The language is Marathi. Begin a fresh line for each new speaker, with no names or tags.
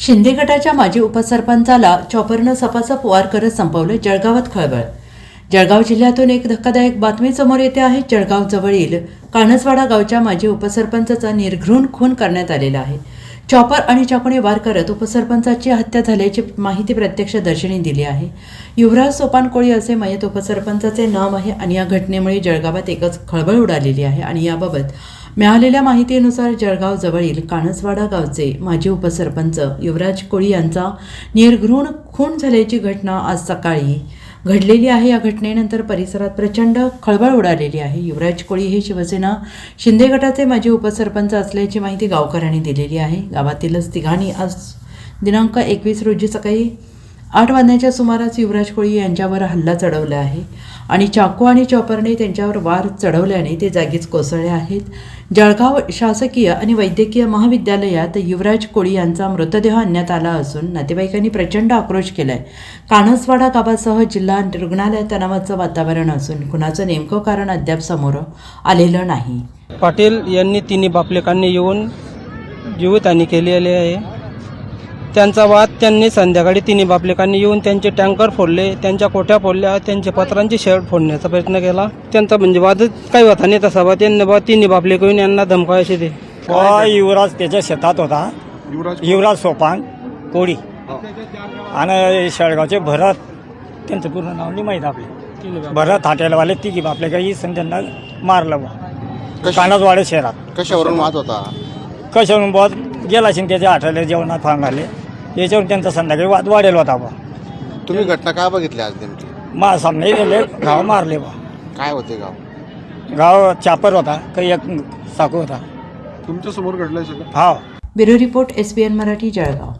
शिंदे गटाच्या माजी उपसरपंचाला चॉपरनं सपासप वार करत संपवलं जळगावात खळबळ. जळगाव जिल्ह्यातून एक धक्कादायक बातमी समोर येते आहे. जळगाव जवळील कानसवाडा गावच्या माजी उपसरपंचाचा निर्घृण खून करण्यात आलेला आहे. चॉपर आणि चाकूने वार करत उपसरपंचाची हत्या झाल्याची माहिती प्रत्यक्षदर्शनी दिली आहे. युवराज सोपान कोळी असे मयत उपसरपंचाचे नाव आहे आणि या घटनेमुळे जळगावात एकच खळबळ उडालेली आहे आणि याबाबत मिळालेल्या माहितीनुसार जळगाव जवळील कानसवाडा गावचे माजी उपसरपंच युवराज कोळी यांचा निर्घृण खून झाल्याची घटना आज सकाळी घडलेली आहे. या घटनेनंतर परिसरात प्रचंड खळबळ उडालेली आहे. युवराज कोळी हे शिवसेना शिंदे गटाचे माजी उपसरपंच असल्याची माहिती गावकऱ्यांनी दिलेली आहे. गावातीलच तिघांनी आज दिनांक एकवीस रोजी सकाळी आठ वाजण्याच्या सुमारास युवराज कोळी यांच्यावर हल्ला चढवला आहे आणि चाकू आणि चॉपरने त्यांच्यावर वार चढवल्याने ते जागीच कोसळले आहेत. जळगाव शासकीय आणि वैद्यकीय महाविद्यालयात युवराज कोळी यांचा मृतदेह आणण्यात आला असून नातेवाईकांनी प्रचंड आक्रोश केला आहे कानसवाडा गावासह जिल्हा रुग्णालयात तणावाचं वातावरण असून कुणाचं नेमकं कारण अद्याप समोर आलेलं नाही.
पाटील यांनी तिन्ही बापलेकांनी येऊन जीवितहानी केलेली आहे. त्यांचा वाद त्यांनी संध्याकाळी तिन्ही बापलेकांनी येऊन त्यांचे टँकर फोडले त्यांच्या कोठ्या फोडल्या त्यांचे पत्रांचे शेड फोडण्याचा प्रयत्न केला. त्यांचा म्हणजे वादच काही होता नाही तसा बा त्यांनी बा तिन्ही बापलेक येऊन यांना धमकायचे ते.
युवराज त्याच्या शेतात होता. युवराज सोपान कोळी. आणि शेळगावचे भरत त्यांचं पूर्ण नाव नाही माहीत आपले. भरत हॉटेलवाले तिघी आपल्या काही सण त्यांना मारलं बा कानाजवाडे शहरात.
कशावरून वाद होता?
कशावरून बहुत गेला असेल त्याच्या हॉटेल जेवणात फांग आले. याच्यावरून त्यांचा संध्याकाळी वाद वाढेल होता बा.
तुम्ही घटना काय बघितली आज नेमकी?
मा सामने गेले गाव मारले बा.
काय होते गाव?
गाव चापर होता काही एक साकू होता.
तुमच्यासमोर घडलंय सगळं
हा
bureau report S B N Marathi Jalgaon.